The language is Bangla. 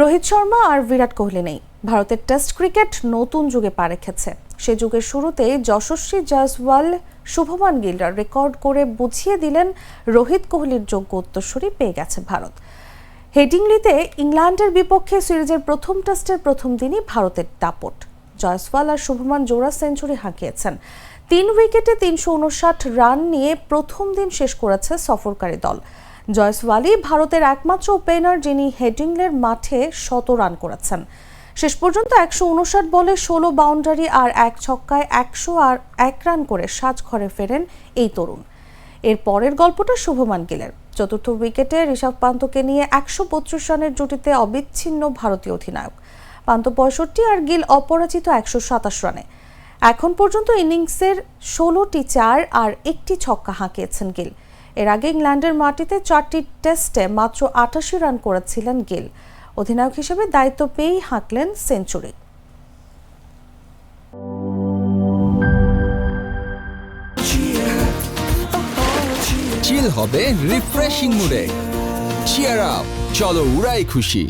রোহিত শর্মা আর বিরাট কোহলি নেই। ভারতের টেস্ট ক্রিকেট নতুন যুগে পা রেখেছে। সে যুগের শুরুতে যশস্বী জয়সওয়াল, শুভমান গিলরা রেকর্ড করে বুঝিয়ে দিলেন রোহিত কোহলির যোগ্য উত্তরসূরি পেয়ে গেছে ভারত। হেডিংলিতে ইংল্যান্ডের বিপক্ষে সিরিজের প্রথম টেস্টের প্রথম দিনই ভারতের দাপট। জয়সওয়াল আর শুভমান জোড়া সেঞ্চুরি হাঁকিয়েছেন। তিন উইকেটে তিনশো উনষাট রান নিয়ে প্রথম দিন শেষ করেছে সফরকারী দল। জয়সওয়ালই ভারতের একমাত্র ওপেনার যিনি হেডিংলের মাঠে শত রান করেছেন। শেষ পর্যন্ত একশো উনষাট বলে ষোলো বাউন্ডারি আর এক ছক্কায় একশো আর এক রান করে সাজ ঘরে ফেরেন এই তরুণ। এর পরের গল্পটা শুভমান গিলের। চতুর্থ উইকেটে ঋষভ পান্তকে নিয়ে একশো বত্রিশ রানের জুটিতে অবিচ্ছিন্ন ভারতীয় অধিনায়ক। পান্ত পঁয়ষট্টি আর গিল অপরাজিত একশো সাতাশ রানে। এখন পর্যন্ত ইনিংসের ষোলোটি চার আর একটি ছক্কা হাঁকিয়েছেন গিল। এর আগে ইংল্যান্ডের মাটিতে চারটি টেস্টে মাত্র আটাশি রান করেছিলেন গিল। অধিনায়ক হিসেবে দায়িত্ব পেয়েই হাঁকলেন সেঞ্চুরি। চিল হবে রিফ্রেশিং মুডে চিয়ার আপ চলো উড়াই খুশি।